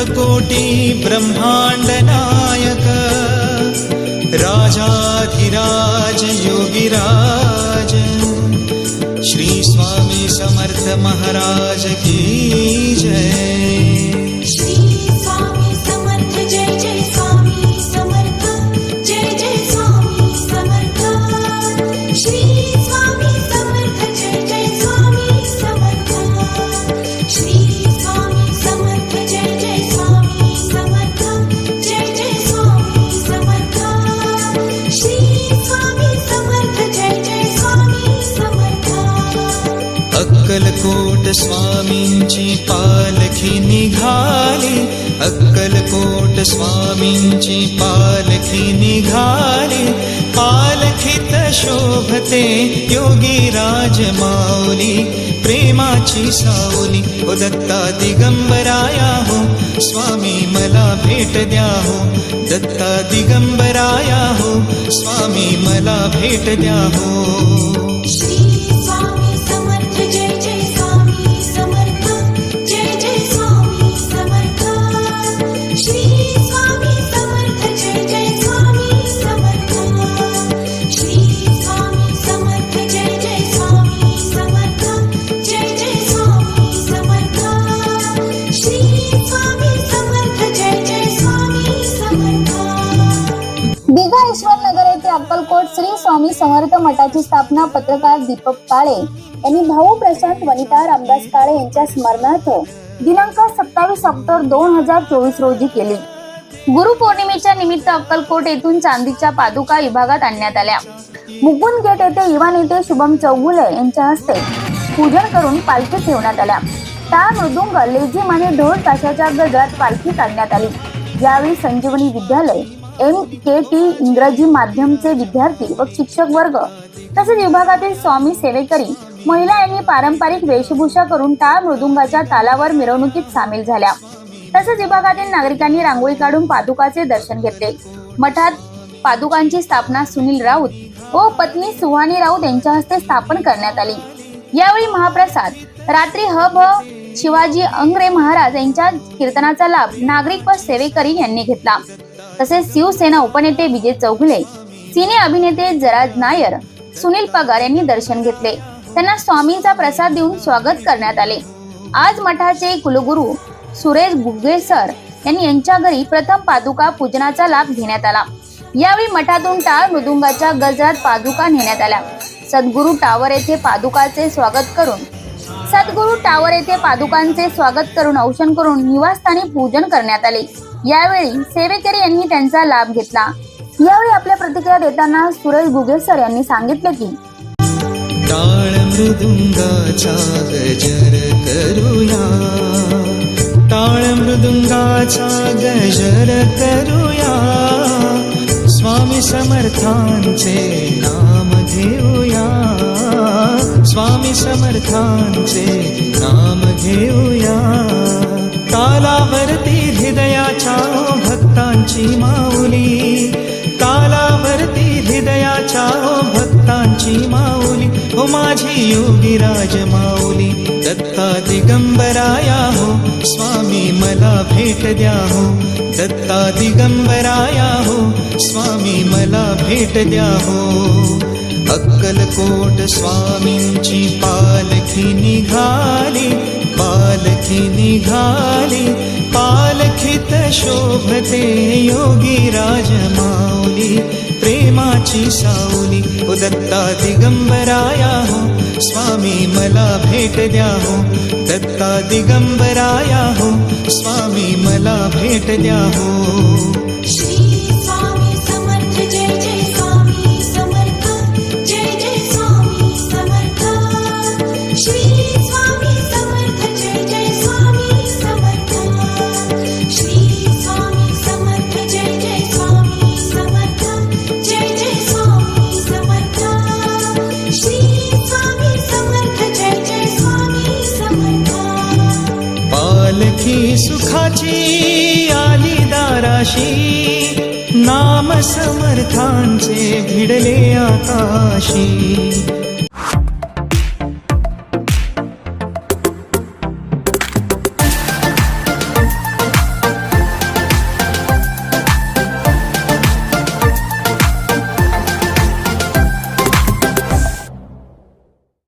अनन्तकोटि ब्रह्माण्डनायक राजाधिराज योगिराज श्री स्वामी समर्थ महाराज की जय। स्वामींची पालखी निघाली. अक्कलकोट स्वामींची पालखी निघाली. पालखीत शोभते योगी राज माऊली प्रेमाची सावली ओ दत्ता दिगंबराया हो. स्वामी मला भेट द्या हो. दत्ता दिगंबराया हो. स्वामी मला भेट द्या हो अक्कलकोट श्री स्वामी समर्थ मठाची स्थापना पत्रकार दीपक काळे यांनी भाऊ प्रशांत वनिता रामदास काळे यांच्या स्मरणार्थ दिनांक सत्तावीस ऑक्टोबर दोन हजार चोवीस रोजी केली. गुरुपौर्णिमेच्या निमित्त अक्कलकोट येथून चांदीच्या पादुका विभागात आणण्यात आल्या. मुकुंद गेट येथे युवा नेते शुभम चौगुले यांच्या हस्ते पूजन करून पालखी ठेवण्यात आल्या. टाळ मृदुंग लेझिम आणि ढोल ताशाच्या गजरात पालखी काढण्यात आली. यावेळी संजीवनी विद्यालय एम के टी इंग्रजी माध्यमचे विद्यार्थी व शिक्षक वर्ग तसेच विभागातील स्वामी सेवेकरी महिला यांनी पारंपरिक वेशभूषा करून टाळ मृदुंगाच्या तालावर मिरवणुकीत सामील झाल्या. तसेच विभागातील नागरिकांनी रांगोळी काढून पादुकाचे दर्शन घेतले. मठात पादुकांची स्थापना सुनील राऊत व पत्नी सुहानी राऊत यांच्या हस्ते स्थापन करण्यात आली. यावेळी महाप्रसाद रात्री ह शिवाजी अंग्रे महाराज यांच्या कीर्तनाचा लाभ नागरिक व सेवेकरी यांनी घेतला. तसेच शिवसेना उपनेते विजय चौघुले सिने अभिनेते जराज नायर सुनील पगार यांनी दर्शन घेतले. त्यांना स्वामींचा प्रसाद देऊन स्वागत करण्यात आले. आज मठाचे कुलगुरू सुरेश गुगे सर यांनी यांच्या घरी प्रथम पादुका पूजनाचा लाभ घेण्यात आला. यावेळी मठातून टाळ मृदुंगाच्या गजरात पादुका नेण्यात आल्या. सद्गुरू टावर येथे पादुकाचे स्वागत करून सद्गुरू टावर येथे पादुकांचे स्वागत करून औषण करून निवासस्थानी पूजन करण्यात आले. यावेळी सेवेकरी यांनी त्यांचा लाभ घेतला. यावेळी आपल्या प्रतिक्रिया देताना सुरेश गुगेसर यांनी सांगितले की टाळ मृदुंगाचा गजर करूया टाळ मृदुंगाचा गजर करूया स्वामी समर्थांचे नाम स्वामी समर्थांचे नाम घेऊया. तालावरती हृदयाच्या भक्तांची माऊली. तालावरती हृदयाच्या भक्तांची माऊली. हो माझी योगीराज माऊली. दत्ता दिगंबराया हो स्वामी मला भेट द्या हो. दत्ता दिगंबराया हो स्वामी मला भेट द्या हो. अक्कलकोट स्वामींची पालखी निघाली पालखी निघाली पालखीत शोभते योगी राज माऊली प्रेमाची सावली ओ दत्ता दिगंबराया हो स्वामी मला भेट द्या हो दत्ता दिगंबराया हो स्वामी मला भेट द्या हो पालखी सुखाची आली दाराशी नाम समर्थांचे भिडले आकाशी.